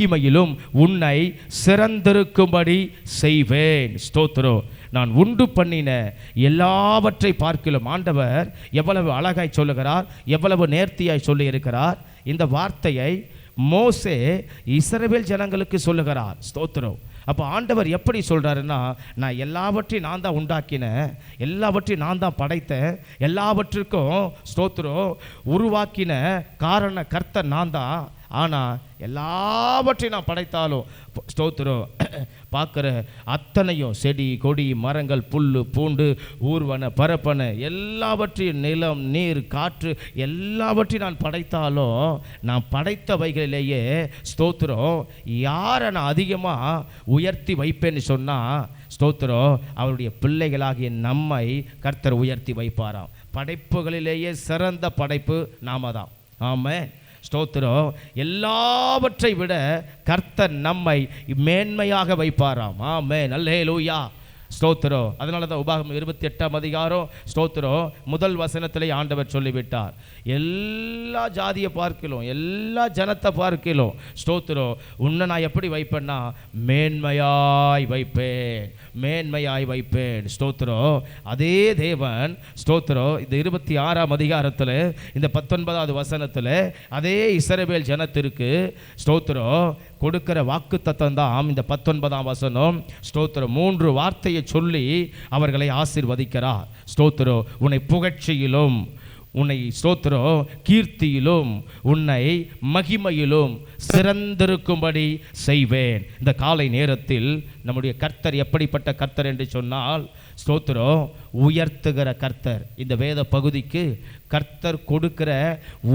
மகிமையிலும் உன்னை சிறந்திருக்கும்படி செய்வேன். ஸ்தோத்ரோ நான் உண்டு பண்ணின எல்லாவற்றை பார்க்கிலும் ஆண்டவர் எவ்வளவு அழகாய் சொல்லுகிறார் எவ்வளவு நேர்த்தியாய் சொல்லியிருக்கிறார். இந்த வார்த்தையை மோசே இஸ்ரவேல் ஜனங்களுக்கு சொல்லுகிறார். ஸ்தோத்திரம் அப்போ ஆண்டவர் எப்படி சொல்கிறாருன்னா நான் எல்லாவற்றையும் நான் தான் உண்டாக்கினேன் எல்லாவற்றையும் நான் தான் படைத்தேன் எல்லாவற்றுக்கும் ஸ்தோத்திரம் உருவாக்கின காரண கர்த்தர் நான் தான். ஆனால் எல்லாவற்றையும் நான் படைத்தாலும் ஸ்தோத்திரம். பார்க்குற அத்தனையும் செடி கொடி மரங்கள் புல் பூண்டு ஊர்வன பரப்பன எல்லாவற்றையும் நிலம் நீர் காற்று எல்லாவற்றையும் நான் படைத்தாலும் நான் படைத்தவைகளிலேயே ஸ்தோத்திரம் யாரை நான் அதிகமாக உயர்த்தி வைப்பேன்னு சொன்னால் ஸ்தோத்திரம் அவருடைய பிள்ளைகளாகிய நம்மை கர்த்தர் உயர்த்தி வைப்பாராம். படைப்புகளிலேயே சிறந்த படைப்பு நாம தான். ஆமாம் ஸ்தோத்திரம். எல்லாவற்றை விட கர்த்தர் நம்மை மேன்மையாக வைப்பாராம். ஆமே நல்லே லூயா ஸ்தோத்திரம். அதனால தான் உபாகம் இருபத்தி எட்டாம் அதிகாரம் ஸ்தோத்திரம். முதல் வசனத்திலே ஆண்டவர் சொல்லிவிட்டார். எல்லா ஜாதியை பார்க்கிலும் எல்லா ஜனத்தை பார்க்கிலும் ஸ்தோத்திரம். உன்னை நான் எப்படி வைப்பேன்னா மேன்மையாய் வைப்பேன் மேன்மையாய் வைப்பேன். ஸ்தோத்திரம். அதே தேவன் ஸ்தோத்திரம். இந்த இருபத்தி ஆறாம் அதிகாரத்தில் இந்த பத்தொன்பதாவது வசனத்தில் அதே இசரவேல் ஜனத்திற்கு ஸ்தோத்திரம். கொடுக்கிற வாக்கு தத்தம் தான் இந்த பத்தொன்பதாம் வசனம். ஸ்தோத்திரம். மூன்று வார்த்தையை சொல்லி அவர்களை ஆசிர்வதிக்கிறார். ஸ்தோத்திரம். உன்னை புகழ்ச்சியிலும் உன்னை ஸ்தோத்திரம் கீர்த்தியிலும் உன்னை மகிமையிலும் சிறந்திருக்கும்படி செய்வேன். இந்த காலை நேரத்தில் நம்முடைய கர்த்தர் எப்படிப்பட்ட கர்த்தர் என்று சொன்னால் ஸ்தோத்திரம் உயர்த்துகிற கர்த்தர். இந்த வேத பகுதிக்கு கர்த்தர் கொடுக்கிற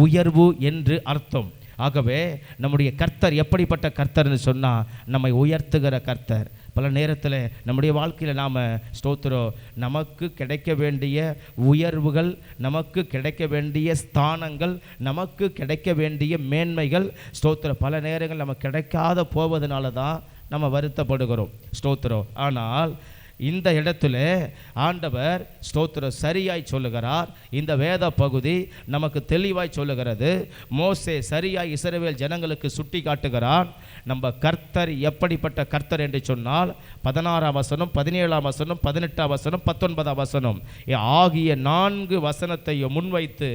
உயர்வு என்று அர்த்தம். ஆகவே நம்முடைய கர்த்தர் எப்படிப்பட்ட கர்த்தர்னு சொன்னால் நம்மை உயர்த்துகிற கர்த்தர். பல நேரத்தில் நம்முடைய வாழ்க்கையில் நாம் ஸ்தோத்திரம் நமக்கு கிடைக்க வேண்டிய உயர்வுகள் நமக்கு கிடைக்க வேண்டிய ஸ்தானங்கள் நமக்கு கிடைக்க வேண்டிய மேன்மைகள் ஸ்தோத்திரம். பல நேரங்கள் நமக்கு கிடைக்காத போவதனால தான் நம்ம வருத்தப்படுகிறோம். ஸ்தோத்திரம். ஆனால் இந்த இடத்துல ஆண்டவர் ஸ்தோத்திர சரியாய் சொல்லுகிறார். இந்த வேத பகுதி நமக்கு தெளிவாய் சொல்லுகிறது. மோசே சரியாய் இசரவேல் ஜனங்களுக்கு சுட்டி காட்டுகிறான். நம்ம கர்த்தர் எப்படிப்பட்ட கர்த்தர் என்று சொன்னால் பதினாறாம் வசனம் பதினேழாம் வசனம் பதினெட்டாம் வசனம் பத்தொன்பதாம் வசனம். ஆகிய நான்கு வசனத்தையும் முன்வைத்து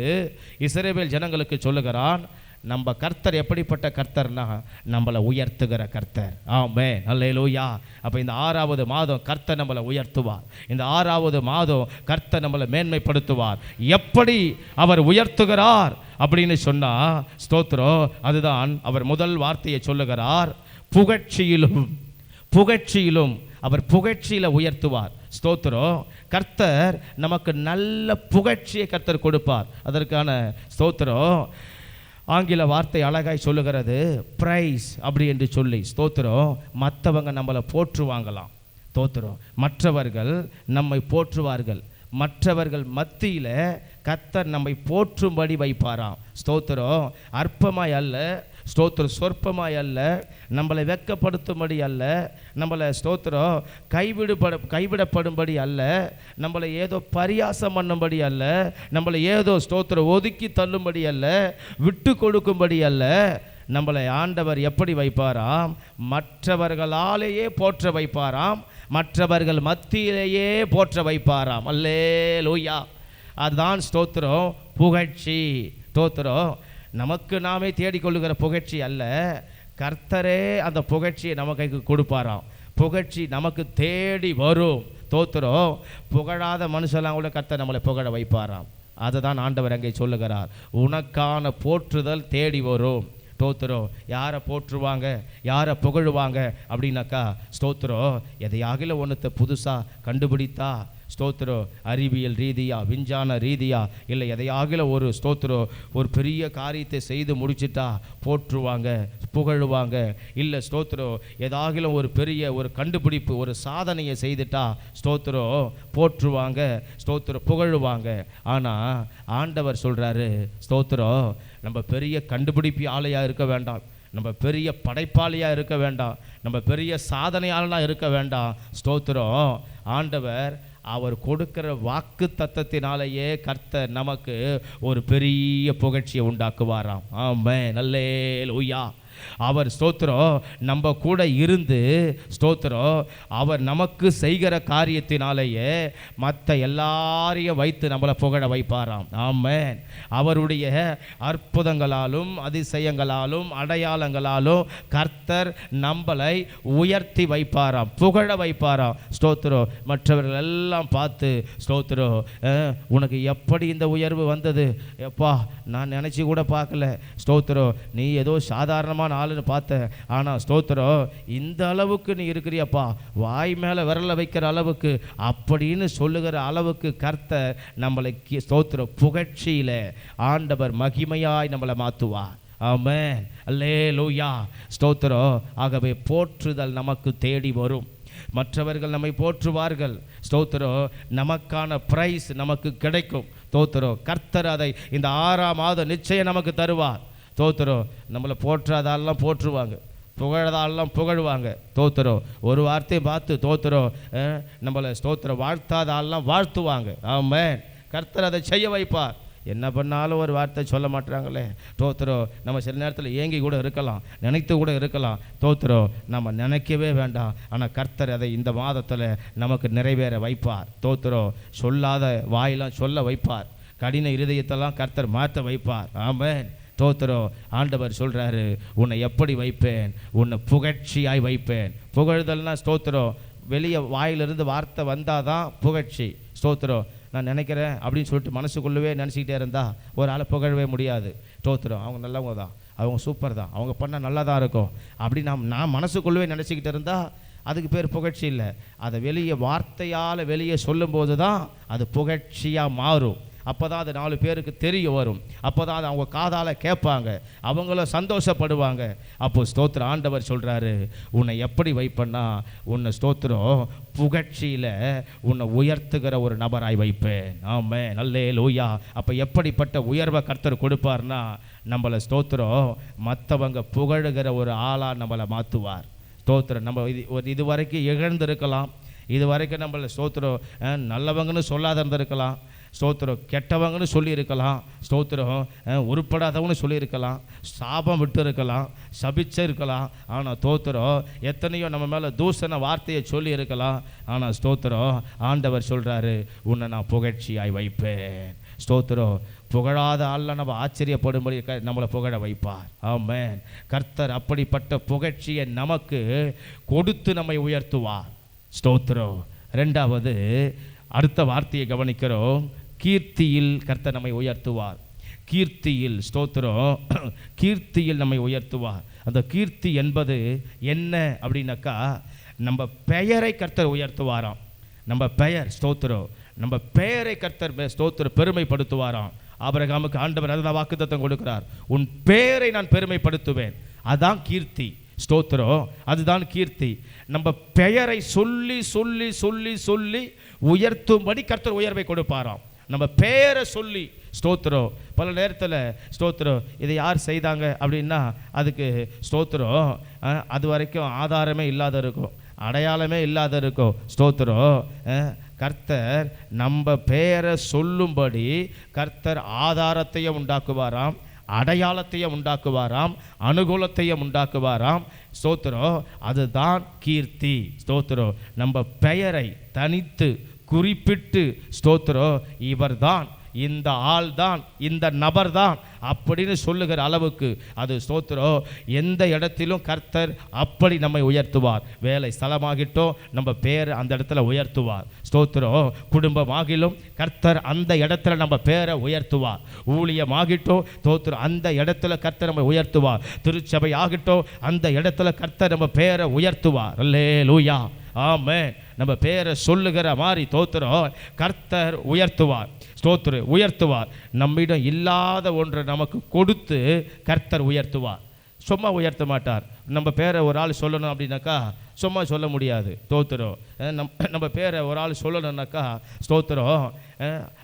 இசரவேல் ஜனங்களுக்கு சொல்லுகிறான். நம்ம கர்த்தர் எப்படிப்பட்ட கர்த்தர்னா நம்மளை உயர்த்துகிற கர்த்தர். ஆமே அல்லேலூயா அப்போ இந்த ஆறாவது மாதம் கர்த்தர் நம்மளை உயர்த்துவார். இந்த ஆறாவது மாதம் கர்த்தர் நம்மளை மேன்மைப்படுத்துவார். எப்படி அவர் உயர்த்துகிறார் அப்படின்னு சொன்னால் ஸ்தோத்திரம் அதுதான் அவர் முதல் வார்த்தையை சொல்லுகிறார். புகழ்ச்சியிலும் புகழ்ச்சியிலும் அவர் புகழ்ச்சியில் உயர்த்துவார். ஸ்தோத்திரம். கர்த்தர் நமக்கு நல்ல புகழ்ச்சியை கர்த்தர் கொடுப்பார். அதற்கான ஸ்தோத்திரம். ஆங்கில வார்த்தை அழகாய் சொல்லுகிறது ப்ரைஸ் அப்படி என்று சொல்லி. ஸ்தோத்திரம் மற்றவங்க நம்மளை போற்றுவாங்களாம். ஸ்தோத்திரம் மற்றவர்கள் நம்மை போற்றுவார்கள். மற்றவர்கள் மத்தியில் கத்தர் நம்மை போற்றும்படி வைப்பாராம். ஸ்தோத்திரம் அற்பமாய் அல்ல ஸ்தோத்திரம். சொற்பமாய் அல்ல நம்மளை வெட்கப்படுத்தும்படி அல்ல நம்மளை ஸ்தோத்திரம் கைவிடுபட கைவிடப்படும்படி அல்ல நம்மளை ஏதோ பரியாசம் பண்ணும்படி அல்ல நம்மளை ஏதோ ஸ்தோத்திரம் ஒதுக்கி தள்ளும்படி அல்ல விட்டு கொடுக்கும்படி அல்ல நம்மளை ஆண்டவர் எப்படி வைப்பாராம்? மற்றவர்களாலேயே போற்ற வைப்பாராம் மற்றவர்கள் மத்தியிலேயே போற்ற வைப்பாராம். அல்லே லூயா அதுதான் ஸ்தோத்திரம் புகழ்ச்சி. ஸ்தோத்திரம் நமக்கு நாமே தேடிக்கொள்ளுகிற புகழ்ச்சி அல்ல. கர்த்தரே அந்த புகழ்ச்சியை நம்ம கைக்கு கொடுப்பாராம். புகழ்ச்சி நமக்கு தேடி வரும். தோத்துறோம் புகழாத மனுஷெல்லாம் கூட கர்த்தர் நம்மளை புகழ வைப்பாராம். அதை தான் ஆண்டவர் அங்கே சொல்லுகிறார். உனக்கான போற்றுதல் தேடி வரும். ஸ்தோத்திரம் யாரை போற்றுவாங்க யாரை புகழுவாங்க அப்படின்னாக்கா ஸ்தோத்திரம் எதையாகில ஒன்றத்தை புதுசாக கண்டுபிடித்தா ஸ்தோத்திரம் அறிவியல் ரீதியாக விஞ்ஞான ரீதியாக இல்லை எதையாகில ஒரு ஸ்தோத்திரம் ஒரு பெரிய காரியத்தை செய்து முடிச்சிட்டா போற்றுவாங்க புகழுவாங்க. இல்லை ஸ்தோத்திரம் ஏதாகிலும் ஒரு பெரிய ஒரு கண்டுபிடிப்பு ஒரு சாதனையை செய்துட்டா ஸ்தோத்திரம் போற்றுவாங்க ஸ்தோத்திரம் புகழுவாங்க. ஆனால் ஆண்டவர் சொல்கிறாரு ஸ்தோத்திரம் நம்ம பெரிய கண்டுபிடிப்பு ஆலையாக இருக்க வேண்டாம். நம்ம பெரிய படைப்பாளியாக இருக்க வேண்டாம். நம்ம பெரிய சாதனையாளனாக இருக்க வேண்டாம். ஸ்தோத்திரம் ஆண்டவர் அவர் கொடுக்கிற வாக்கு தத்தத்தினாலேயே கர்த்தர் நமக்கு ஒரு பெரிய புகழ்ச்சியை உண்டாக்குவாராம். ஆமே நல்லே லூயா அவர் ஸ்தோத்திரம் நம்ம கூட இருந்து ஸ்தோத்திரம். அவர் நமக்கு செய்கிற காரியத்தினாலேயே மற்ற எல்லாரையும் வைத்து நம்மளை புகழ வைப்பாராம். ஆமேன். அவருடைய அற்புதங்களாலும் அதிசயங்களாலும் அடையாளங்களாலும் கர்த்தர் நம்மளை உயர்த்தி வைப்பாராம் புகழ வைப்பாராம். ஸ்தோத்திரம். மற்றவர்கள் எல்லாம் பார்த்து ஸ்தோத்திரம் உனக்கு எப்படி இந்த உயர்வு வந்தது? எப்பா நான் நினச்சி கூட பார்க்கல. ஸ்தோத்திரம் நீ ஏதோ சாதாரணமான ஆளுன்னு பார்த்த ஆனால் ஸ்தோத்திரம் இந்த அளவுக்கு நீ இருக்கிறியப்பா வாய் மேலே விரல வைக்கிற அளவுக்கு அப்படின்னு சொல்லுகிற அளவுக்கு கர்த்தர் நம்மளை ஸ்தோத்திர புகழ்ச்சியில் புகழ்ச்சியில ஆண்டவர் மகிமையாய் நம்மளை மாற்றுவார் ஆமென். அல்லே லூயா ஸ்தோத்திரம். ஆகவே போற்றுதல் நமக்கு தேடி வரும். மற்றவர்கள் நம்மை போற்றுவார்கள். ஸ்தோத்திரம். நமக்கான பிரைஸ் நமக்கு கிடைக்கும். ஸ்தோத்திரம். கர்த்தர் அதை இந்த ஆறாம் மாதம் நிச்சயம் நமக்கு தருவார். தோத்திரம் நம்மளை போற்றாதாலாம் போற்றுவாங்க. புகழதாலாம் புகழ்வாங்க. தோத்திரம் ஒரு வார்த்தையை பார்த்து தோத்திரம் நம்மளை ஸ்தோத்திரம் வாழ்த்தாதாலாம் வாழ்த்துவாங்க. ஆமாம் கர்த்தர் அதை செய்ய வைப்பார். என்ன பண்ணாலும் ஒரு வார்த்தை சொல்ல மாட்டாங்களே தோத்திரம் நம்ம சில நேரத்தில் ஏங்கி கூட இருக்கலாம். நினைத்து கூட இருக்கலாம். தோத்திரம் நம்ம நினைக்கவே வேண்டாம். ஆனால் கர்த்தர் அதை இந்த மாதத்தில் நமக்கு நிறைவேற வைப்பார். தோத்திரம் சொல்லாத வாயெல்லாம் சொல்ல வைப்பார். கடின இருதயத்தெல்லாம் கர்த்தர் மாற்ற வைப்பார். ஆமேன். ஸ்தோத்திரம். ஆண்டவர் சொல்கிறாரு உன்னை எப்படி வைப்பேன்? உன்னை புகழ்ச்சியாய் வைப்பேன். புகழ்தல்னா ஸ்தோத்திரம். வெளியே வாயிலிருந்து வார்த்தை வந்தால் தான் புகழ்ச்சி. ஸ்தோத்திரம். நான் நினைக்கிறேன் அப்படின்னு சொல்லிட்டு மனசுக்குள்ளவே நினச்சிக்கிட்டே இருந்தா ஒரு ஆளை புகழவே முடியாது. ஸ்தோத்திரம். அவங்க நல்லவங்க தான். அவங்க சூப்பர் தான். அவங்க பண்ணால் நல்லா தான் இருக்கும். அப்படி நாம் நான் மனசுக்குள்ளவே நினச்சிக்கிட்டு இருந்தால் அதுக்கு பேர் புகழ்ச்சி இல்லை. அதை வெளியே வார்த்தையால் வெளியே சொல்லும்போது தான் அது புகழ்ச்சியாக மாறும். அப்போ தான் அது நாலு பேருக்கு தெரிய வரும். அப்போ தான் அது அவங்க காதால் கேட்பாங்க. அவங்களும் சந்தோஷப்படுவாங்க. அப்போ ஸ்தோத்திர ஆண்டவர் சொல்கிறாரு உன்னை எப்படி வைப்பேன்னா உன்னை ஸ்தோத்திரம் புகழ்ச்சியில் உன்னை உயர்த்துகிற ஒரு நபராய் வைப்பேன். ஆமே நல்லே லோயா அப்போ எப்படிப்பட்ட உயர்வை கர்த்தர் கொடுப்பார்னா நம்மளை ஸ்தோத்திரம் மற்றவங்க புகழுகிற ஒரு ஆளாக நம்மளை மாற்றுவார் ஸ்தோத்திரம். நம்ம இது ஒரு இது வரைக்கும் இழந்திருக்கலாம் இது வரைக்கும் நம்மளை ஸ்தோத்திரம் நல்லவங்கன்னு சொல்லாத இருந்திருக்கலாம் ஸ்தோத்திரம். கெட்டவங்கன்னு சொல்லியிருக்கலாம். ஸ்தோத்திரம் உருப்படாதவனு சொல்லியிருக்கலாம். சாபம் விட்டு இருக்கலாம் சபிச்சு இருக்கலாம். ஆனால் ஸ்தோத்திரம் எத்தனையோ நம்ம மேலே தூசண வார்த்தையை சொல்லி இருக்கலாம் ஆனால் ஸ்தோத்திரம் ஆண்டவர் சொல்கிறாரு உன்னை நான் புகழ்ச்சியாய் வைப்பேன். ஸ்தோத்திரம் புகழாத ஆளில் நம்ம ஆச்சரியப்படும்படி க- நம்மளை புகழ வைப்பார். ஆமென். கர்த்தர் அப்படிப்பட்ட புகழ்ச்சியை நமக்கு கொடுத்து நம்மை உயர்த்துவார். ஸ்தோத்திரம். ரெண்டாவது அடுத்த வார்த்தையை கவனிக்கிறோம். கீர்த்தியில் கர்த்தர் நம்மை உயர்த்துவார். கீர்த்தியில் ஸ்தோத்திரம். கீர்த்தியில் நம்மை உயர்த்துவார். அந்த கீர்த்தி என்பது என்ன அப்படின்னாக்கா நம்ம பெயரை கர்த்தர் உயர்த்துவாராம். நம்ம பெயர் ஸ்தோத்திரம். நம்ம பெயரை கர்த்தர் பெ- ஸ்தோத்திரம் பெருமைப்படுத்துவாராம். ஆபிரகாமுக்கு ஆண்டவர் அதை வாக்குத்தத்தம் கொடுக்கிறார். உன் பெயரை நான் பெருமைப்படுத்துவேன். அதான் கீர்த்தி ஸ்தோத்திரம். அதுதான் கீர்த்தி. நம்ம பெயரை சொல்லி சொல்லி சொல்லி சொல்லி உயர்த்தும்படி கர்த்தர் உயர்வை கொடுப்பாராம். நம்ம பெயரை சொல்லி ஸ்தோத்திரம். பல நேரத்தில் ஸ்தோத்திரம் இதை யார் செய்தாங்க? அப்படின்னா அதுக்கு ஸ்தோத்திரம் அது வரைக்கும் ஆதாரமே இல்லாத இருக்கும். அடையாளமே இல்லாத இருக்கும். ஸ்தோத்திரம் கர்த்தர் நம்ம பெயரை சொல்லும்படி கர்த்தர் ஆதாரத்தையும் உண்டாக்குவாராம் அடையாளத்தையும் உண்டாக்குவாராம் அனுகூலத்தையும் உண்டாக்குவாராம். ஸ்தோத்திரம் அதுதான் கீர்த்தி. ஸ்தோத்திரம் நம்ம பெயரை தனித்து குறிப்பிட்டு ஸ்தோத்திரம் இவர்தான் இந்த ஆள் தான் இந்த நபர் தான் அப்படின்னு சொல்லுகிற அளவுக்கு அது ஸ்தோத்திரம் எந்த இடத்திலும் கர்த்தர் அப்படி நம்மை உயர்த்துவார். வேலை ஸ்தலமாகிட்டோம் நம்ம பேர் அந்த இடத்துல உயர்த்துவார். ஸ்தோத்திரம் குடும்பமாகிலும் கர்த்தர் அந்த இடத்துல நம்ம பேரை உயர்த்துவார். ஊழியமாகிட்டோம் ஸ்தோத்திரம் அந்த இடத்துல கர்த்தர் நம்ம உயர்த்துவார். திருச்சபை ஆகிட்டோம் அந்த இடத்துல கர்த்தர் நம்ம பேரை உயர்த்துவார். அல்லே லூயா ஆமே நம்ம பேரை சொல்லுகிற மாதிரி தோத்துறோம். கர்த்தர் உயர்த்துவார். ஸ்தோத்திர உயர்த்துவார். நம்மிடம் இல்லாத ஒன்றை நமக்கு கொடுத்து கர்த்தர் உயர்த்துவார். சும்மா உயர்த்த மாட்டார். நம்ம பேரை ஒரு ஆள் சொல்லணும் அப்படின்னாக்கா சும்மா சொல்ல முடியாது. தோத்துறோம். நம் நம்ம பேரை ஒரு ஆள் சொல்லணும்னாக்கா ஸ்தோத்திரம்.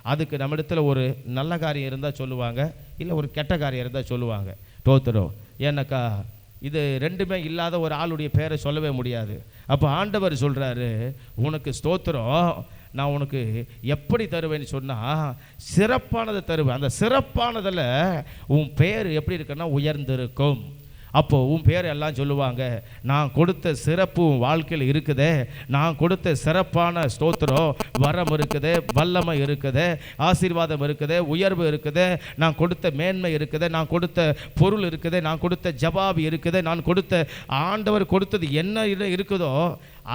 அதுக்கு நம்ம இடத்துல ஒரு நல்ல காரியம் இருந்தால் சொல்லுவாங்க. இல்லை ஒரு கெட்ட காரியம் இருந்தால் சொல்லுவாங்க. தோத்துறோம். ஏன்னாக்கா இது ரெண்டுமே இல்லாத ஒரு ஆளுடைய பேரை சொல்லவே முடியாது. அப்போ ஆண்டவர் சொல்கிறாரு உனக்கு ஸ்தோத்திரம். நான் உனக்கு எப்படி தருவேன்னு சொன்னால் சிறப்பானதை தருவேன். அந்த சிறப்பானதில் உன் பெயர் எப்படி இருக்குன்னா உயர்ந்திருக்கும். அப்போ உன் பேர் எல்லாம் சொல்லுவாங்க நான் கொடுத்த சிறப்பு உன் வாழ்க்கையில் இருக்குதே நான் கொடுத்த சிறப்பான ஸ்தோத்திரம் வரம் இருக்குது வல்லமை இருக்குது ஆசீர்வாதம் இருக்குது உயர்வு இருக்குது நான் கொடுத்த மேன்மை இருக்குது நான் கொடுத்த பொருள் இருக்குது நான் கொடுத்த ஜவாபு இருக்குது நான் கொடுத்த ஆண்டவர் கொடுத்தது என்ன இருக்குதோ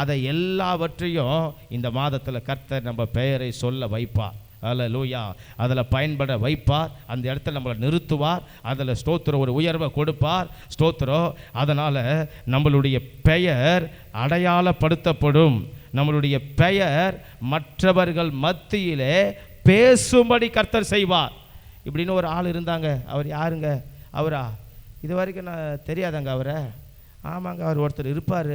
அதை எல்லாவற்றையும் இந்த மாதத்தில் கர்த்தர் நம்ம பெயரை சொல்ல வைப்பார். அல்ல லூயா அதில் பயன்பட வைப்பார். அந்த இடத்துல நம்மளை நிறுத்துவார். அதில் ஸ்தோத்திரம் ஒரு உயர்வை கொடுப்பார். ஸ்தோத்திரம். அதனால் நம்மளுடைய பெயர் அடையாளப்படுத்தப்படும். நம்மளுடைய பெயர் மற்றவர்கள் மத்தியிலே பேசும்படி கர்த்தர் செய்வார். இப்படின்னு ஒரு ஆள் இருந்தாங்க. அவர் யாருங்க? அவரா? இது வரைக்கும் நான் தெரியாதாங்க அவரை. ஆமாங்க அவர் ஒருத்தர் இருப்பார்.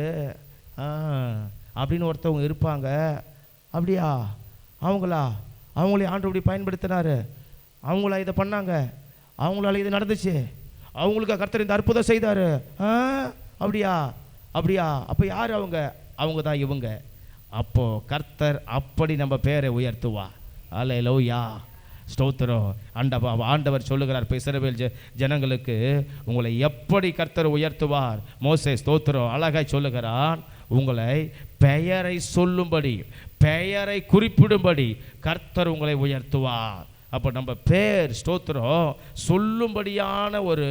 அப்படின்னு ஒருத்தவங்க இருப்பாங்க. அப்படியா? அவங்களா? அவங்களே ஆண்டு இப்படி பயன்படுத்தினாரு. அவங்களா இதை பண்ணாங்க. அவங்களால இது நடந்துச்சு. அவங்களுக்கு கர்த்தர் இந்த அற்புதம் செய்தார். அப்படியா? அப்படியா? அப்போ யார் அவங்க? அவங்க தான் இவங்க. அப்போது கர்த்தர் அப்படி நம்ம பேரை உயர்த்துவா. அல்ல லோயா ஸ்தோத்திரம். ஆண்டவா ஆண்டவர் சொல்லுகிறார் இப்போ இசரவேல் ஜ ஜனங்களுக்கு உங்களை எப்படி கர்த்தர் உயர்த்துவார்? மோசே ஸ்தோத்திரம். அழகாய் சொல்லுகிறான் உங்களை பெயரை சொல்லும்படி பெயரை குறிப்பிடும்படி கர்த்தர் உங்களை உயர்த்துவார். அப்போ நம்ம பேர் ஸ்தோத்திரம் சொல்லும்படியான ஒரு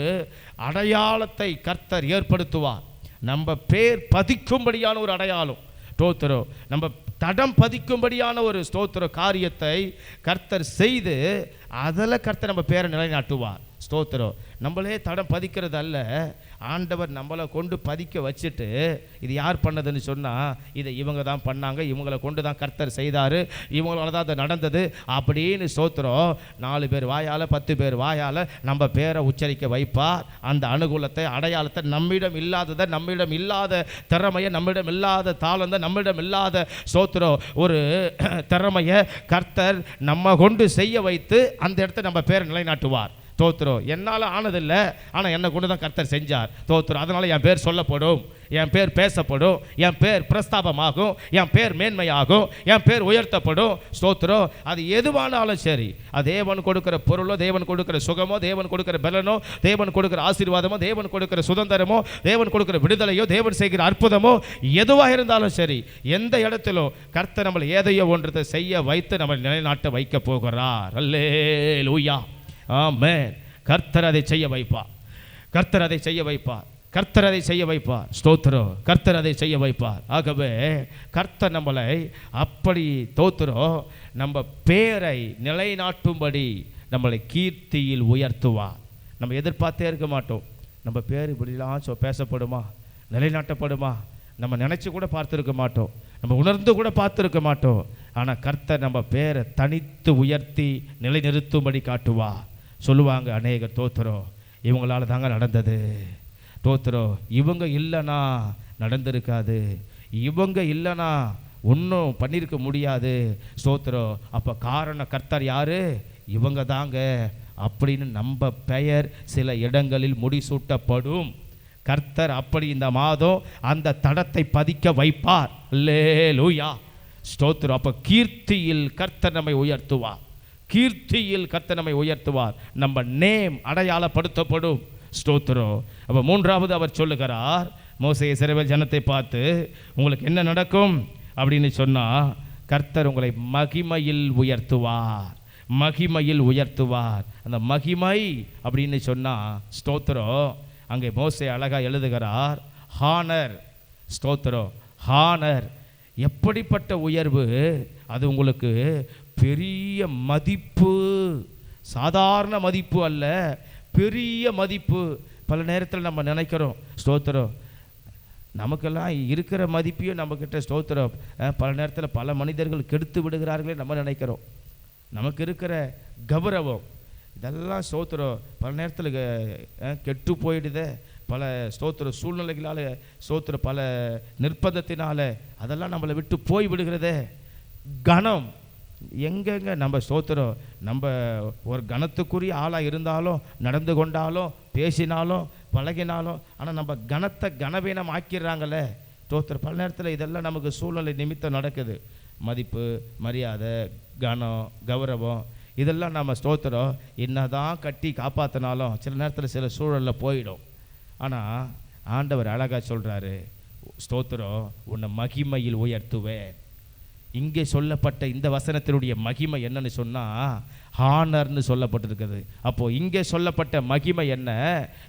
அடையாளத்தை கர்த்தர் ஏற்படுத்துவார். நம்ம பேர் பதிக்கும்படியான ஒரு அடையாளம். ஸ்தோத்திரம். நம்ம தடம் பதிக்கும்படியான ஒரு ஸ்தோத்திர காரியத்தை கர்த்தர் செய்து அதில் கர்த்தர் நம்ம பேரை நிலைநாட்டுவார். ஸ்தோத்திரம். நம்மளே தடம் பதிக்கிறது அல்ல ஆண்டவர் நம்மளை கொண்டு பதிக்க வச்சுட்டு இது யார் பண்ணதுன்னு சொன்னால் இதை இவங்க தான் பண்ணாங்க இவங்களை கொண்டு தான் கர்த்தர் செய்தார் இவங்களால தான் அது நடந்தது அப்படின்னு ஸ்தோத்திரம் நாலு பேர் வாயால் பத்து பேர் வாயால் நம்ம பேரை உச்சரிக்க வைப்பார். அந்த அனுகூலத்தை அடையாளத்தை நம்மிடம் இல்லாததை நம்மிடம் இல்லாத திறமையை நம்மிடம் இல்லாத தாளந்தை நம்மிடம் இல்லாத ஸ்தோத்திரம் ஒரு திறமையை கர்த்தர் நம்ம கொண்டு செய்ய வைத்து அந்த இடத்த நம்ம பேரை நிலைநாட்டுவார். தோத்துரும் என்னால் ஆனதில்லை ஆனால் என்னை கொண்டு தான் கர்த்தர் செஞ்சார். தோத்துரும் அதனால் என் பேர் சொல்லப்படும். என் பேர் பேசப்படும். என் பேர் பிரஸ்தாபமாகும். என் பேர் மேன்மையாகும். என் பேர் உயர்த்தப்படும். ஸ்தோத்திரம். அது எதுவானாலும் சரி. அது தேவன் கொடுக்குற பொருளோ தேவன் கொடுக்குற சுகமோ தேவன் கொடுக்குற பலனோ தேவன் கொடுக்குற ஆசீர்வாதமோ தேவன் கொடுக்குற சுதந்திரமோ தேவன் கொடுக்குற விடுதலையோ தேவன் செய்கிற அற்புதமோ எதுவாக இருந்தாலும் சரி எந்த இடத்திலும் கர்த்தர் நம்மளை ஏதையோ ஒன்றத்தை செய்ய வைத்து நம்மளை நிலைநாட்ட வைக்க போகிறார். அல்லே லூயா ஆமேன். கர்த்தர் அதை செய்ய வைப்பார். கர்த்தர் அதை செய்ய வைப்பார். கர்த்தர் அதை செய்ய வைப்பார். ஸ்தோத்திரம். கர்த்தர் அதை செய்ய வைப்பார். ஆகவே கர்த்தர் நம்மளை அப்படி தோத்துறோம் நம்ம பேரை நிலைநாட்டும்படி நம்மளை கீர்த்தியில் உயர்த்துவார். நம்ம எதிர்பார்த்தே இருக்க மாட்டோம். நம்ம பேர் இப்படிலாம் சொ பேசப்படுமா? நிலைநாட்டப்படுமா? நம்ம நினச்சி கூட பார்த்துருக்க மாட்டோம். நம்ம உணர்ந்து கூட பார்த்துருக்க மாட்டோம். ஆனால் கர்த்தர் நம்ம பேரை தனித்து உயர்த்தி நிலைநிறுத்தும்படி காட்டுவா சொல்லுவாங்க அநேக தோத்திரம் இவங்களால தாங்க நடந்தது. தோத்திரம் இவங்க இல்லைனா நடந்திருக்காது. இவங்க இல்லைனா ஒன்றும் பண்ணியிருக்க முடியாது. ஸ்தோத்திரம் அப்போ காரண கர்த்தர் யாரு? இவங்க தாங்க. அப்படின்னு நம்ம பெயர் சில இடங்களில் முடிசூட்டப்படும். கர்த்தர் அப்படி இந்த மாதம் அந்த தடத்தை பதிக்க வைப்பார். லே லூயா ஸ்தோத்திரம். அப்போ கீர்த்தியில் கர்த்தர் நம்மை உயர்த்துவார். கீர்த்தியில் கர்த்தர் நம்மை உயர்த்துவார். நம்ம நேம் அடையாளப்படுத்தப்படும். ஸ்தோத்திரம். அப்போ மூன்றாவது அவர் சொல்லுகிறார் மோசைய சிறுவர் ஜனத்தை பார்த்து உங்களுக்கு என்ன நடக்கும்? அப்படின்னு சொன்னால் கர்த்தர் உங்களை மகிமையில் உயர்த்துவார். மகிமையில் உயர்த்துவார். அந்த மகிமை அப்படின்னு சொன்னால் ஸ்தோத்திரம். அங்கே மோசை அழகாக எழுதுகிறார் ஹானர். ஸ்தோத்திரம். ஹானர். எப்படிப்பட்ட உயர்வு? அது உங்களுக்கு பெரிய மதிப்பு. சாதாரண மதிப்பு அல்ல பெரிய மதிப்பு. பல நேரத்தில் நம்ம நினைக்கிறோம் ஸ்தோத்திரம். நமக்கெல்லாம் இருக்கிற மதிப்பையும் நம்மக்கிட்ட ஸ்தோத்திரம். பல நேரத்தில் பல மனிதர்கள் கெடுத்து விடுகிறார்களே நம்ம நினைக்கிறோம். நமக்கு இருக்கிற கௌரவம் இதெல்லாம் ஸ்தோத்திரம். பல நேரத்தில் கெட்டு போயிடுதே. பல ஸ்தோத்திர சூழ்நிலைகளால் ஸ்தோத்திர பல நிர்பந்தத்தினால அதெல்லாம் நம்மளை விட்டு போய் விடுகிறதே. கணம் எங்கெங்க நம்ம சோத்திரம் நம்ம ஒரு கணத்துக்குரிய ஆளாக இருந்தாலும் நடந்து கொண்டாலும் பேசினாலும் பழகினாலும் ஆனால் நம்ம கணத்தை கனவீனம் ஆக்கிடுறாங்களே. சோத்திரம் பல நேரத்தில் இதெல்லாம் நமக்கு சூழ்நிலை நிமித்தம் நடக்குது. மதிப்பு மரியாதை கனம் கௌரவம் இதெல்லாம் நம்ம ஸ்தோத்திரம் என்னதான் கட்டி காப்பாற்றினாலும் சில நேரத்தில் சில சூழலில் போயிடும். ஆனால் ஆண்டவர் அழகாக சொல்கிறாரு ஸ்தோத்திரம் உன்னை மகிமையில் உயர்த்துவேன். இங்கே சொல்லப்பட்ட இந்த வசனத்தினுடைய மகிமை என்னன்னு சொன்னால் ஹானர்னு சொல்லப்பட்டிருக்குது. அப்போது இங்கே சொல்லப்பட்ட மகிமை என்ன?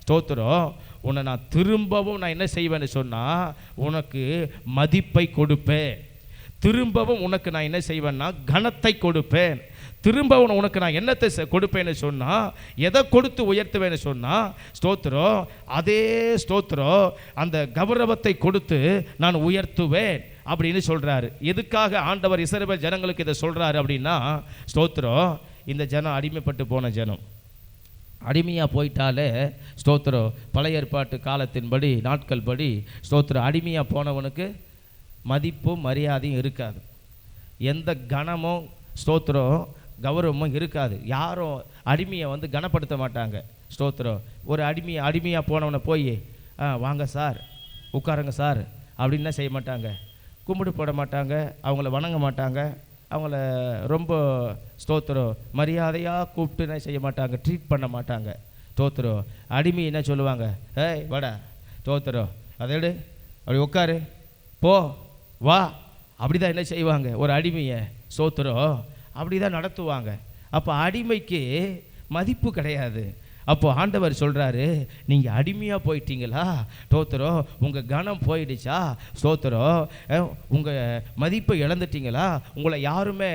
ஸ்தோத்திரம் உன்னை நான் திரும்பவும் நான் என்ன செய்வேன்னு சொன்னால் உனக்கு மதிப்பை கொடுப்பேன். திரும்பவும் உனக்கு நான் என்ன செய்வேன்னா கனத்தை கொடுப்பேன். திரும்பவும் உனக்கு நான் என்னத்தை கொடுப்பேன்னு சொன்னால் எதை கொடுத்து உயர்த்துவேன்னு சொன்னால் ஸ்தோத்திரம் அதே ஸ்தோத்திரம் அந்த கௌரவத்தை கொடுத்து நான் உயர்த்துவேன். அப்படின்னு சொல்கிறாரு எதுக்காக ஆண்டவர் இஸ்ரவேல் ஜனங்களுக்கு இதை சொல்கிறாரு அப்படின்னா ஸ்தோத்திரம் இந்த ஜனம் அடிமைப்பட்டு போன ஜனம். அடிமையாக போயிட்டாலே ஸ்தோத்திரம் பழைய ஏற்பாட்டு காலத்தின்படி நாட்கள் படி ஸ்தோத்திரம் அடிமையாக போனவனுக்கு மதிப்பும் மரியாதையும் இருக்காது. எந்த கணமும் ஸ்தோத்திரம் கௌரவமும் இருக்காது. யாரும் அடிமையை வந்து கனப்படுத்த மாட்டாங்க. ஸ்தோத்திரம் ஒரு அடிமையை அடிமையாக போனவனை போய் "ஆ, வாங்க சார் உட்காருங்க சார் அப்படின்னு என்ன செய்ய மாட்டாங்க? கும்பிடு போட மாட்டாங்க அவங்கள வணங்க மாட்டாங்க அவங்கள ரொம்ப ஸ்தோத்திரம் மரியாதையாக கூப்பிட்டு என்ன செய்ய மாட்டாங்க ட்ரீட் பண்ண மாட்டாங்க. தோத்துரும் அடிமை என்ன சொல்லுவாங்க? ஏய் வாடா தோத்துரும் அதை எடு அப்படி உட்காரு போ வா. அப்படி தான் என்ன செய்வாங்க? ஒரு அடிமையை ஸ்தோத்திரம் அப்படி தான் நடத்துவாங்க. அப்போ அடிமைக்கு மதிப்பு கிடையாது. அப்போ ஆண்டவர் சொல்கிறாரு நீங்கள் அடிமையாக போயிட்டீங்களா? ஸ்தோத்திரம் உங்கள் கனம் போயிடுச்சா? ஸ்தோத்திரம் உங்கள் மதிப்பை இழந்துட்டீங்களா? உங்களை யாருமே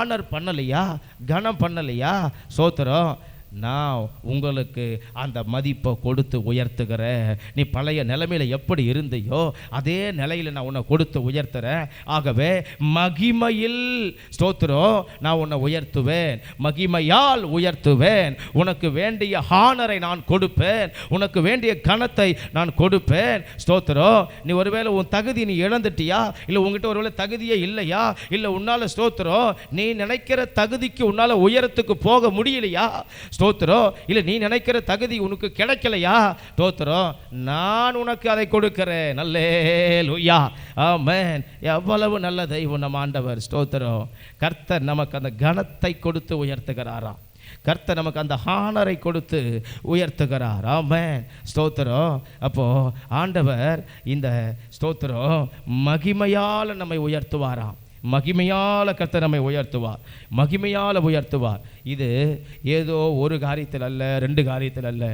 ஆனர் பண்ணலையா? கனம் பண்ணலையா? ஸ்தோத்திரம் நான் உங்களுக்கு அந்த மதிப்பை கொடுத்து உயர்த்துகிறேன். நீ பழைய நிலைமையில் எப்படி இருந்தையோ அதே நிலையில் நான் உன்னை கொடுத்து உயர்த்துறேன். ஆகவே மகிமையில் ஸ்தோத்திரம் நான் உன்னை உயர்த்துவேன். மகிமையால் உயர்த்துவேன். உனக்கு வேண்டிய ஹானரை நான் கொடுப்பேன். உனக்கு வேண்டிய கணத்தை நான் கொடுப்பேன். ஸ்தோத்திரம் நீ ஒருவேளை உன் தகுதி நீ இழந்துட்டியா? இல்லை உங்ககிட்ட ஒருவேளை தகுதியே இல்லையா? இல்லை உன்னால் ஸ்தோத்திரம் நீ நினைக்கிற தகுதிக்கு உன்னால் உயரத்துக்கு போக முடியலையா? ஸ்தோத்திரம் இல்லை நீ நினைக்கிற தகுதி உனக்கு கிடைக்கலையா? ஸ்தோத்திரம் நான் உனக்கு அதை கொடுக்கிறேன். நல்லே லுய்யா ஆமென். எவ்வளவு நல்ல தெய்வம் நம் ஆண்டவர் ஸ்தோத்திரம் கர்த்தர் நமக்கு அந்த கனத்தை கொடுத்து உயர்த்துகிறாராம் கர்த்தர் நமக்கு அந்த ஹானரை கொடுத்து உயர்த்துகிறார். ஆமென். ஸ்தோத்திரம் அப்போது ஆண்டவர் இந்த ஸ்தோத்திரம் மகிமையால் நம்மை உயர்த்துவாராம். மகிமையால் கர்த்தர் நம்மை உயர்த்துவார். மகிமையால் உயர்த்துவார். இது ஏதோ ஒரு காரியத்தில் அல்ல ரெண்டு காரியத்தில் அல்ல.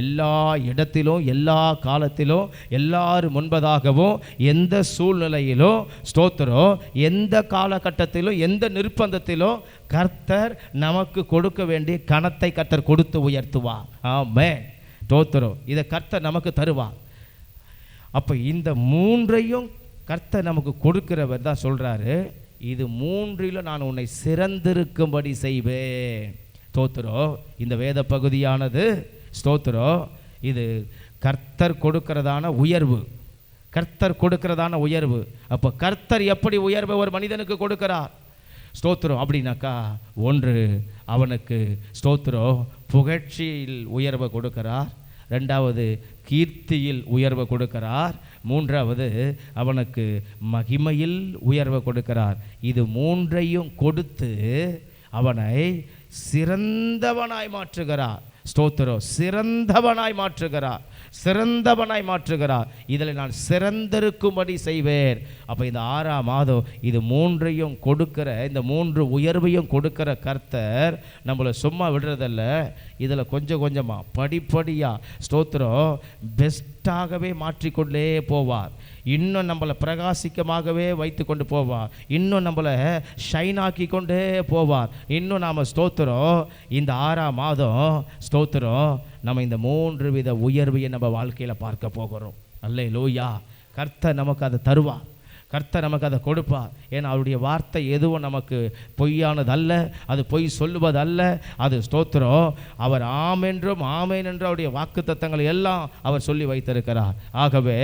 எல்லா இடத்திலும் எல்லா காலத்திலும் எல்லாரும் முன்பதாகவும் எந்த சூழ்நிலையிலும் ஸ்தோத்திரம் எந்த காலகட்டத்திலும் எந்த நிர்பந்தத்திலும் கர்த்தர் நமக்கு கொடுக்க வேண்டிய கணத்தை கர்த்தர் கொடுத்து உயர்த்துவார். ஆமே ஸ்தோத்திரம். இதை கர்த்தர் நமக்கு தருவார். அப்போ இந்த மூன்றையும் கர்த்தர் நமக்கு கொடுக்கிறவர் தான் சொல்கிறாரு இது மூன்றிலும் நான் உன்னை சிறந்திருக்கும்படி செய்வேன். ஸ்தோத்திரம் இந்த வேத பகுதியானது ஸ்தோத்திரம் இது கர்த்தர் கொடுக்கிறதான உயர்வு. கர்த்தர் கொடுக்கிறதான உயர்வு. அப்போ கர்த்தர் எப்படி உயர்வை ஒரு மனிதனுக்கு கொடுக்கிறார்? ஸ்தோத்திரம் அப்படின்னாக்கா ஒன்று அவனுக்கு ஸ்தோத்திரம் புகழ்ச்சியில் உயர்வை கொடுக்கிறார். ரெண்டாவது கீர்த்தியில் உயர்வை கொடுக்கிறார். மூன்றாவது அவனுக்கு மகிமையில் உயர்வை கொடுக்கிறார். இது மூன்றையும் கொடுத்து அவனை சிறந்தவனாய் மாற்றுகிறார். ஸ்தோத்திரம் சிறந்தவனாய் மாற்றுகிறார். சிறந்தவனாய் மாற்றுகிறார். இதில் நான் சிறந்திருக்கும்படி செய்வேன். அப்போ இந்த ஆறாம் மாதம் இது மூன்றையும் கொடுக்கிற இந்த மூன்று உயர்வையும் கொடுக்கிற கர்த்தர் நம்மளை சும்மா விடுறதில்ல. இதில் கொஞ்சம் கொஞ்சமாக படிப்படியாக ஸ்தோத்திரம் செட்டாகவே மாற்றிக்கொண்டே போவார். இன்னும் நம்மளை பிரகாசிக்கமாகவே வைத்து கொண்டு போவார். இன்னும் நம்மளை ஷைனாக்கி கொண்டே போவார். இன்னும் நாம் ஸ்தோத்திரம் இந்த ஆறாம் மாதம் ஸ்தோத்திரம் நம்ம இந்த மூன்று வித உயர்வையை நம்ம வாழ்க்கையில் பார்க்க போகிறோம். அல்ல லூயா கர்த்தர் நமக்கு அதை தருவார். கர்த்தர் நமக்கு அதை கொடுப்பார். ஏன்னா அவருடைய வார்த்தை எதுவும் நமக்கு பொய்யானது அல்ல அது பொய் சொல்லுவதல்ல அது ஸ்தோத்திரம். அவர் ஆமென்றும் ஆமேன் என்று அவருடைய வாக்கு தத்தங்களை எல்லாம் அவர் சொல்லி வைத்திருக்கிறார். ஆகவே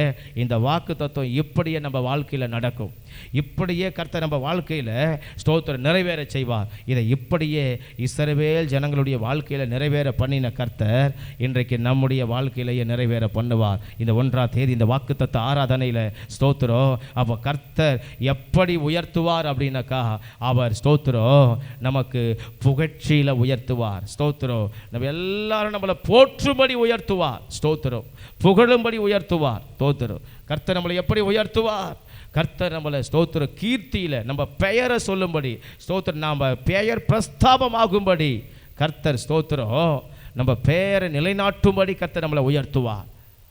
இந்த வாக்கு தத்துவம் இப்படியே நம்ம வாழ்க்கையில் நடக்கும். இப்படியே கர்த்தர் நம்ம வாழ்க்கையில் ஸ்தோத்திரம் நிறைவேற செய்வார். இதை இப்படியே இஸ்ரவேல் ஜனங்களுடைய வாழ்க்கையில் நிறைவேற பண்ணின கர்த்தர் இன்றைக்கு நம்முடைய வாழ்க்கையிலேயே நிறைவேற பண்ணுவார். இந்த ஒன்றாம் தேதி இந்த வாக்குத்தத்த ஆராதனையில் ஸ்தோத்திரம். அப்போ கர்த்தர் கர்த்தர் எப்படி உயர்த்துவார் அப்படின்னாக்கா அவர் ஸ்தோத்திரம் நமக்கு புகழ்ச்சியில் உயர்த்துவார். ஸ்தோத்திரம். நம்ம எல்லாரும் நம்மளை போற்றும்படி உயர்த்துவார். ஸ்தோத்திரம். புகழும்படி உயர்த்துவார். ஸ்தோத்திரம். கர்த்தர் நம்மளை எப்படி உயர்த்துவார்? கர்த்தர் நம்மளை ஸ்தோத்திர கீர்த்தியில் நம்ம பெயரை சொல்லும்படி ஸ்தோத்திரம் நாம் பெயர் பிரஸ்தாபமாகும்படி கர்த்தர் ஸ்தோத்திரம். நம்ம பெயரை நிலைநாட்டும்படி கர்த்தர் நம்மளை உயர்த்துவார்.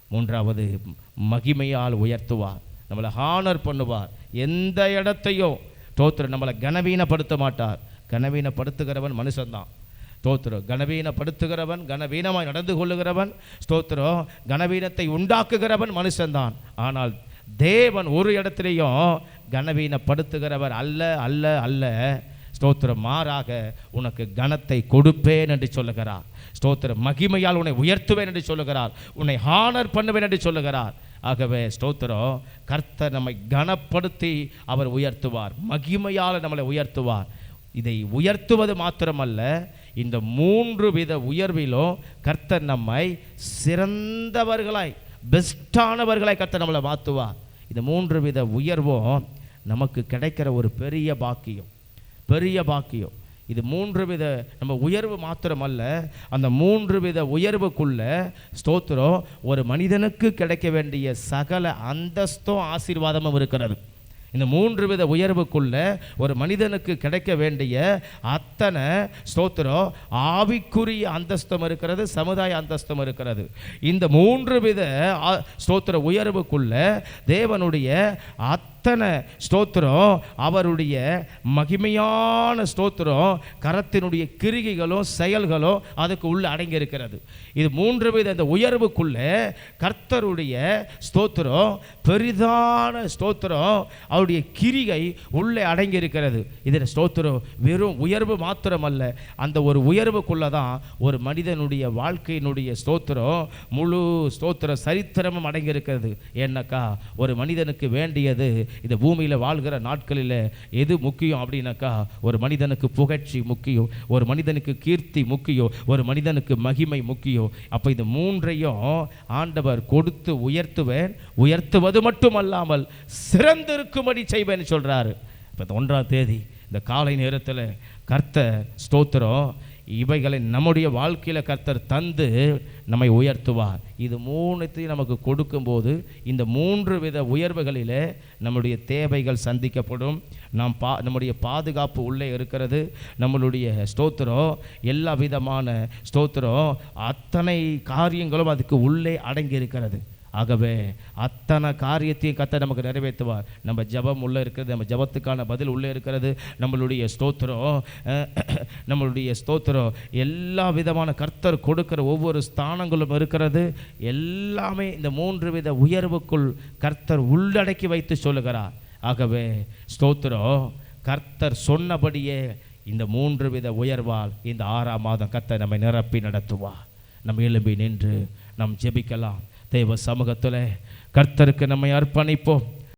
மூன்றாவது மகிமையால் உயர்த்துவார். நம்மளை ஹானர் பண்ணுவார். எந்த இடத்தையும். தோத்திர நம்மளை கனவீனப்படுத்த மாட்டார் கனவீனப்படுத்துகிறவன் மனுஷன்தான். ஸ்தோத்திரம் கனவீனப்படுத்துகிறவன் கனவீனமாக நடந்து கொள்ளுகிறவன் ஸ்தோத்திரம் கனவீனத்தை உண்டாக்குகிறவன் மனுஷன்தான். ஆனால் தேவன் ஒரு இடத்துலையும் கனவீனப்படுத்துகிறவர் அல்ல அல்ல அல்ல. ஸ்தோத்திரம் மாறாக உனக்கு கனத்தை கொடுப்பேன் என்று சொல்லுகிறார். ஸ்தோத்திரம் மகிமையால் உன்னை உயர்த்துவேன் என்று சொல்லுகிறார். உன்னை ஹானர் பண்ணுவேன் என்று சொல்லுகிறார். ஆகவே ஸ்தோத்திரம் கர்த்தர் நம்மை கனப்படுத்தி அவர் உயர்த்துவார். மகிமையால் நம்மளை உயர்த்துவார். இதை உயர்த்துவது மாத்திரமல்ல இந்த மூன்று வித உயர்விலும் கர்த்தர் நம்மை சிறந்தவர்களாய் பெஸ்டானவர்களாய் கர்த்தர் நம்மளை மாற்றுவார். இந்த மூன்று வித உயர்வும் நமக்கு கிடைக்கிற ஒரு பெரிய பாக்கியம். பெரிய பாக்கியம். இது மூன்று வித நம்ம உயர்வு மாத்திரமல்ல அந்த மூன்று வித உயர்வுக்குள்ள ஸ்தோத்திரம் ஒரு மனிதனுக்கு கிடைக்க வேண்டிய சகல அந்தஸ்தும் ஆசீர்வாதமும் இருக்கிறது. இந்த மூன்று வித உயர்வுக்குள்ள ஒரு மனிதனுக்கு கிடைக்க வேண்டிய அத்தனை ஸ்தோத்திரம் ஆவிக்குரிய அந்தஸ்தம் இருக்கிறது சமுதாய அந்தஸ்தம் இருக்கிறது. இந்த மூன்று வித ஆ- ஸ்தோத்திர உயர்வுக்குள்ள தேவனுடைய அத் அத்தனை ஸ்தோத்திரம் அவருடைய மகிமையான ஸ்தோத்திரம் கரத்தினுடைய கிரிகைகளும் செயல்களும் அதுக்கு உள்ள அடங்கி இருக்கிறது இது மூன்று வித இந்த உயர்வுக்குள்ளே கர்த்தருடைய ஸ்தோத்திரம் பெரிதான ஸ்தோத்திரம் அவருடைய கிரிகை உள்ளே அடங்கி இருக்கிறது இதில் ஸ்தோத்திரம் வெறும் உயர்வு மாத்திரமல்ல அந்த ஒரு உயர்வுக்குள்ளே தான் ஒரு மனிதனுடைய வாழ்க்கையினுடைய ஸ்தோத்திரம் முழு ஸ்தோத்திர சரித்திரமும் அடங்கி இருக்கிறது ஏன்னாக்கா ஒரு மனிதனுக்கு வேண்டியது இந்த பூமியில் வாழ்கிற நாட்களில் எது முக்கியம் அப்படின்னாக்கா ஒரு மனிதனுக்கு புகழ்ச்சி முக்கியம் ஒரு மனிதனுக்கு கீர்த்தி முக்கியம் ஒரு மனிதனுக்கு மகிமை முக்கியம். அப்போ இந்த மூன்றையும் ஆண்டவர் கொடுத்து உயர்த்துவேன் உயர்த்துவது மட்டுமல்லாமல் சிறந்திருக்கும்படி செய்வேன்னு சொல்கிறாரு இப்போ இந்த ஒன்றாம் தேதி இந்த காலை நேரத்தில் கர்த்தர் ஸ்தோத்திரம் இவைகளை நம்முடைய வாழ்க்கையில் கர்த்தர் தந்து நம்மை உயர்த்துவார். இது மூணுத்தையும் நமக்கு கொடுக்கும்போது இந்த மூன்று வித உயர்வுகளிலே நம்முடைய தேவைகள் சந்திக்கப்படும். நாம் பா நம்முடைய பாதுகாப்பு உள்ளே இருக்கிறது. நம்மளுடைய ஸ்தோத்திரம் எல்லா விதமான ஸ்தோத்திரம் அத்தனை காரியங்களும் அதுக்கு உள்ளே அடங்கி இருக்கிறது ஆகவே அத்தனை காரியத்தையும் கத்த நமக்கு நிறைவேற்றுவார். நம்ம ஜெபம் உள்ளே இருக்கிறது நம்ம ஜெபத்துக்கான பதில் உள்ளே இருக்கிறது நம்மளுடைய ஸ்தோத்திரம் நம்மளுடைய ஸ்தோத்திரம் எல்லா விதமான கர்த்தர் கொடுக்கிற ஒவ்வொரு ஸ்தானங்களும் இருக்கிறது. எல்லாமே இந்த மூன்று வித உயர்வுக்குள் கர்த்தர் உள்ளடக்கி வைத்து சொல்லுகிறார். ஆகவே ஸ்தோத்திரம் கர்த்தர் சொன்னபடியே இந்த மூன்று வித உயர்வால் இந்த ஆறாம் மாதம் கர்த்தர் நம்மை நிரப்பி நடத்துவார். நம்ம எழும்பி நின்று நாம் ஜெபிக்கலாம். தேவ சமூகத்தில் கர்த்தருக்கு நம்மை அர்ப்பணிப்போம்.